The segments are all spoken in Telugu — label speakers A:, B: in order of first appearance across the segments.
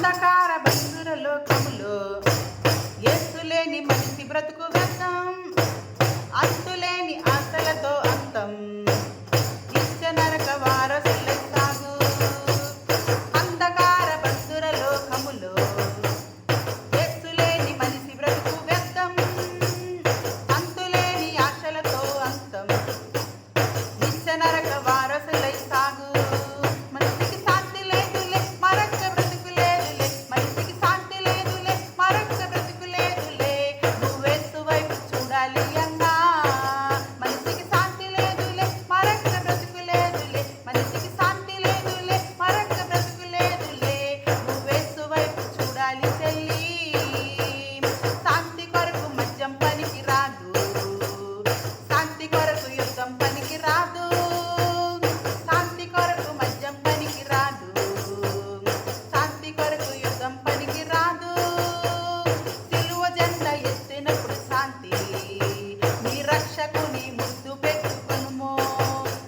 A: da cara, bandido.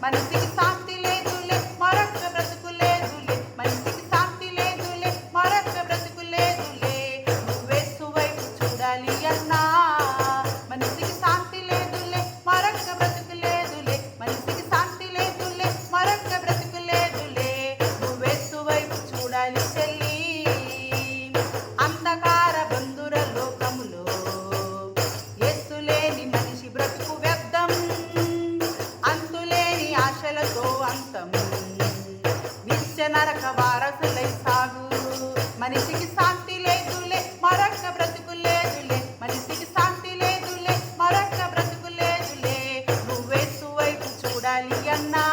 A: మనిషికి నరక వారసులై సాగు. మనిషికి శాంతి లేదులే మరొక బ్రతుకు లేదులే. మనిషికి శాంతి లేదులే మరొక బ్రతుకు లేదులే. నువ్వే వైపు చూడాలి అన్నా.